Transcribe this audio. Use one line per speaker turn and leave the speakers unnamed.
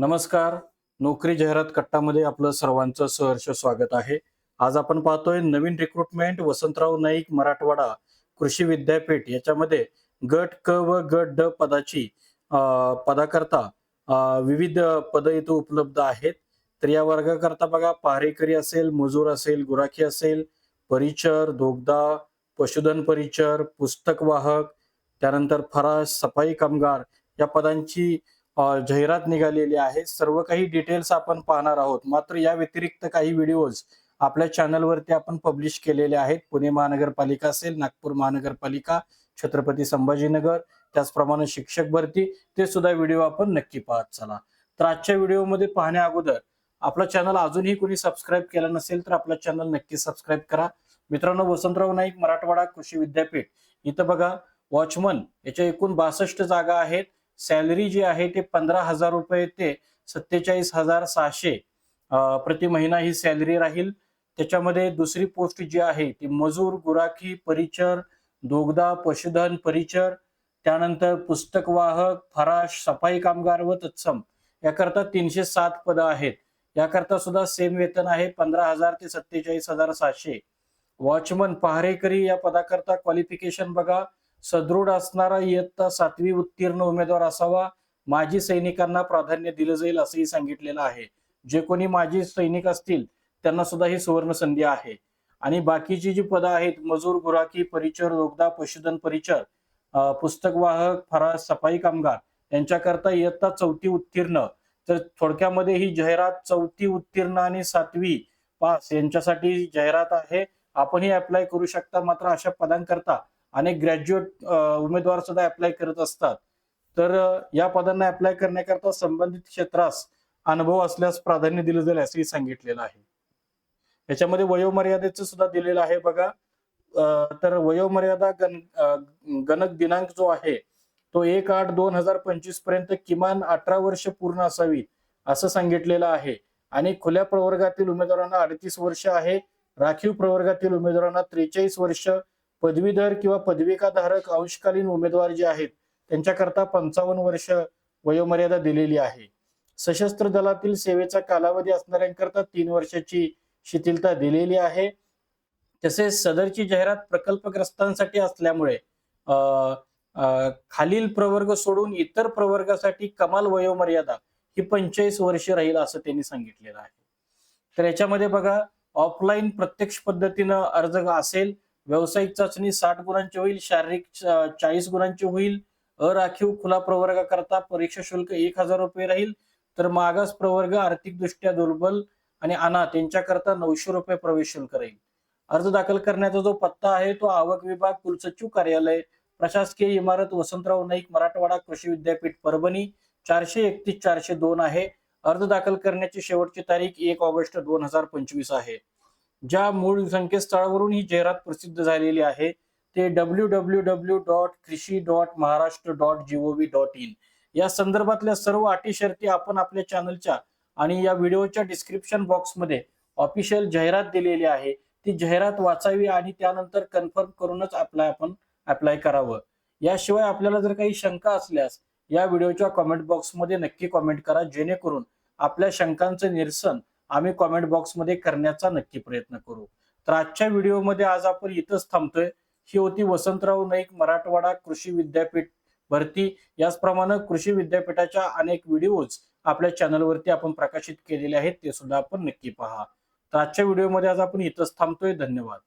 नमस्कार. नोकरी जाहिरात कट्टामध्ये आपलं सर्वांचं सहर्ष स्वागत आहे. आज आपण पाहतोय नवीन रिक्रुटमेंट वसंतराव नाईक मराठवाडा कृषी विद्यापीठ याच्यामध्ये गट क व गट ड पदाची पदाकरता विविध पद इथं उपलब्ध आहेत. तर या वर्गाकरता बघा पहारेकरी असेल मजूर असेल गुराखी असेल परिचर धोगदा पशुधन परिचर पुस्तक वाहक त्यानंतर फराश सफाई कामगार या पदांची जाहिरात निघालेली आहे. सर्व काही डिटेल्स आपण पाहणार आहोत. मात्र या व्यतिरिक्त काही व्हिडिओज आपल्या चॅनलवरती आपण पब्लिश केलेले आहेत. पुणे महानगरपालिका असेल नागपूर महानगरपालिका छत्रपती संभाजीनगर त्याचप्रमाणे शिक्षक भरती ते सुद्धा व्हिडिओ आपण नक्की पाहत चला. तर आजच्या व्हिडिओमध्ये पाहण्या अगोदर आपला चॅनल अजूनही कोणी सबस्क्राईब केला नसेल तर आपला चॅनल नक्की सबस्क्राईब करा. मित्रांनो वसंतराव नाईक मराठवाडा कृषी विद्यापीठ. इथं बघा वॉचमन याच्या एकूण बासष्ट जागा आहेत. सॅलरी जी आहे ते पंधरा हजार रुपये ते सत्तेचाळीस हजार सहाशे प्रति महिना ही सॅलरी राहील. त्याच्यामध्ये दुसरी पोस्ट जी आहे ती मजूर गुराखी परिचर दोगदा पशुधन परिचर त्यानंतर पुस्तक वाहक फराश सफाई कामगार व तत्सम. याकरता तीनशे सात पदं आहेत. याकरता सुद्धा सेम वेतन आहे पंधरा हजार ते सत्तेचाळीस हजार सहाशे. वॉचमन पहारेकरी या पदाकरता क्वालिफिकेशन बघा. सदृढ असणारा इयत्ता सातवी उत्तीर्ण उमेदवार असावा. माजी सैनिकांना प्राधान्य दिलं जाईल असंही सांगितलेलं आहे. जे कोणी माजी सैनिक असतील त्यांना सुद्धा ही सुवर्ण संधी आहे. आणि बाकीची जी पदं आहेत मजूर गुराखी परिचर रोगदा पशुधन परिचर पुस्तकवाहक पुस्तक वाहक फराज सफाई कामगार यांच्याकरता इयत्ता चौथी उत्तीर्ण. तर थोडक्यामध्ये ही जाहिरात चौथी उत्तीर्ण आणि सातवी पास यांच्यासाठी जाहिरात आहे. आपणही अप्लाय करू शकता मात्र अशा पदांकरता अनेक ग्रॅज्युएट उमेदवार सुद्धा अप्लाय करत असतात. तर या पदांना अप्लाय करण्याकरता संबंधित क्षेत्रास अनुभव असल्यास प्राधान्य दिलं जाईल असंही सांगितलेलं आहे. याच्यामध्ये वयोमर्यादेचं सुद्धा दिलेलं आहे बघा. तर वयोमर्यादा गण गणक दिनांक जो आहे तो एक आठ दोन हजार पंचवीसपर्यंत किमान अठरा वर्ष पूर्ण असावी असं सांगितलेलं आहे. आणि खुल्या प्रवर्गातील उमेदवारांना अडतीस वर्ष आहे. राखीव प्रवर्गातील उमेदवारांना त्रेचाळीस वर्ष पदवीधर किंवा पदविकाधारक अंशकालीन उमेदवार जे आहेत त्यांच्याकरता पंचावन्न वर्ष वयोमर्यादा दिलेली आहे. सशस्त्र दलातील सेवेचा कालावधी असणाऱ्यांकरता तीन वर्षाची शिथिलता दिलेली आहे. तसेच सदरची जाहिरात प्रकल्पग्रस्तांसाठी असल्यामुळे खालील प्रवर्ग सोडून इतर प्रवर्गासाठी कमाल वयोमर्यादा ही पंचेचाळीस वर्ष राहील असं त्यांनी सांगितलेलं आहे. तर याच्यामध्ये बघा ऑफलाईन प्रत्यक्ष पद्धतीनं अर्ज असेल व्यावसायिक चाचणी साठ गुणांची होईल शारीरिक चाळीस गुणांची होईल. अराखीव खुला प्रवर्गाकरता परीक्षा शुल्क एक हजार रुपये राहील. तर मागास प्रवर्ग आर्थिकदृष्ट्या दुर्बल आणि अनाथ यांच्याकरता नऊशे रुपये प्रवेश शुल्क राहील. अर्ज दाखल करण्याचा जो पत्ता आहे तो आवक विभाग कुलसचिव कार्यालय प्रशासकीय इमारत वसंतराव नाईक मराठवाडा कृषी विद्यापीठ परभणी चारशे एकतीस चारशे दोन आहे. अर्ज दाखल करण्याची शेवटची तारीख एक ऑगस्ट दोन हजार पंचवीस आहे. ज्या मूळ संकेतस्थळावरून ही जाहिरात प्रसिद्ध झालेली आहे ते W W W dot krishi dot Maharashtra dot G O V dot in या संदर्भातल्या सर्व अटी शर्ती आपण आपल्या चॅनलच्या आणि या व्हिडिओच्या डिस्क्रिप्शन बॉक्समध्ये ऑफिशियल जाहिरात दिलेली आहे ती जाहिरात वाचावी आणि त्यानंतर कन्फर्म करूनच अप्लाय आपण अप्लाय करावं. याशिवाय आपल्याला जर काही शंका असल्यास या व्हिडिओच्या कॉमेंट बॉक्समध्ये नक्की कॉमेंट करा जेणेकरून आपल्या शंकांचं निरसन आम्ही कॉमेंट बॉक्समध्ये करण्याचा नक्की प्रयत्न करू. तर आजच्या व्हिडिओमध्ये आज आपण इथंच थांबतोय. ही होती वसंतराव नाईक मराठवाडा कृषी विद्यापीठ भरती. याचप्रमाणे कृषी विद्यापीठाच्या अनेक व्हिडिओज आपल्या चॅनलवरती आपण प्रकाशित केलेले आहेत ते सुद्धा आपण नक्की पहा. तर आजच्या व्हिडिओमध्ये आज आपण इथंच थांबतोय. धन्यवाद.